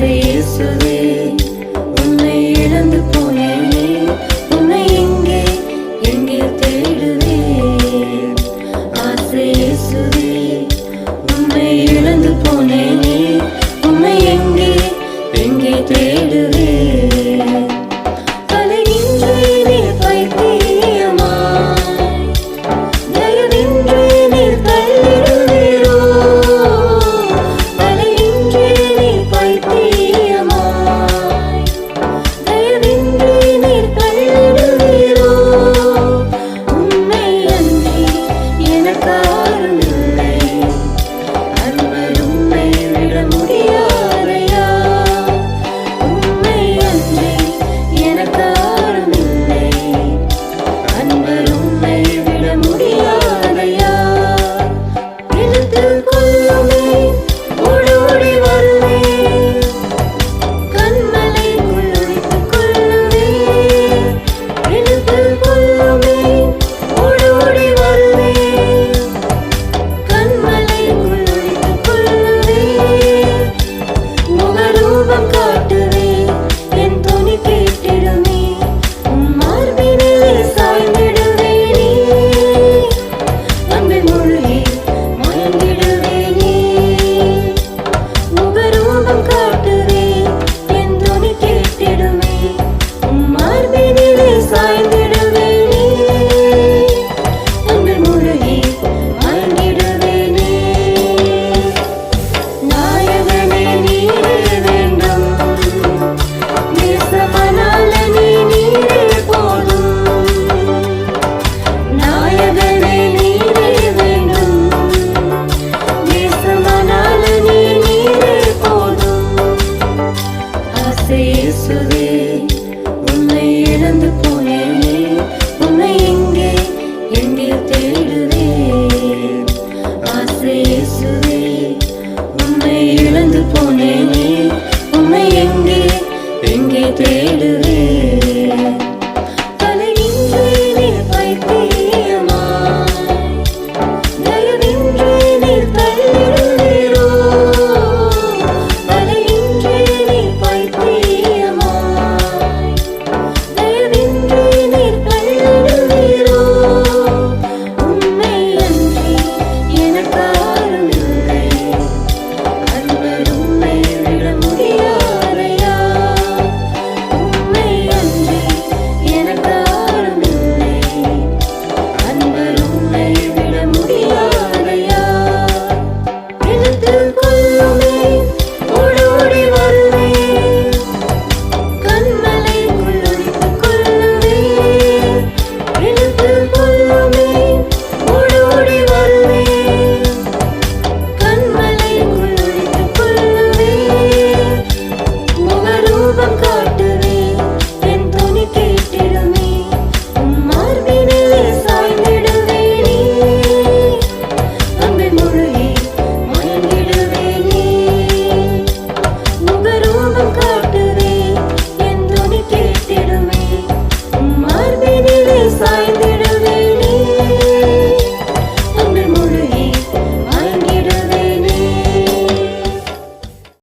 இயேசுவே உன்னை இழந்து போனேனே. உன்னை எங்கே எங்கே தேடுவேன் ஆசை இயேசுவே உன்னை இழந்து போனேன். to the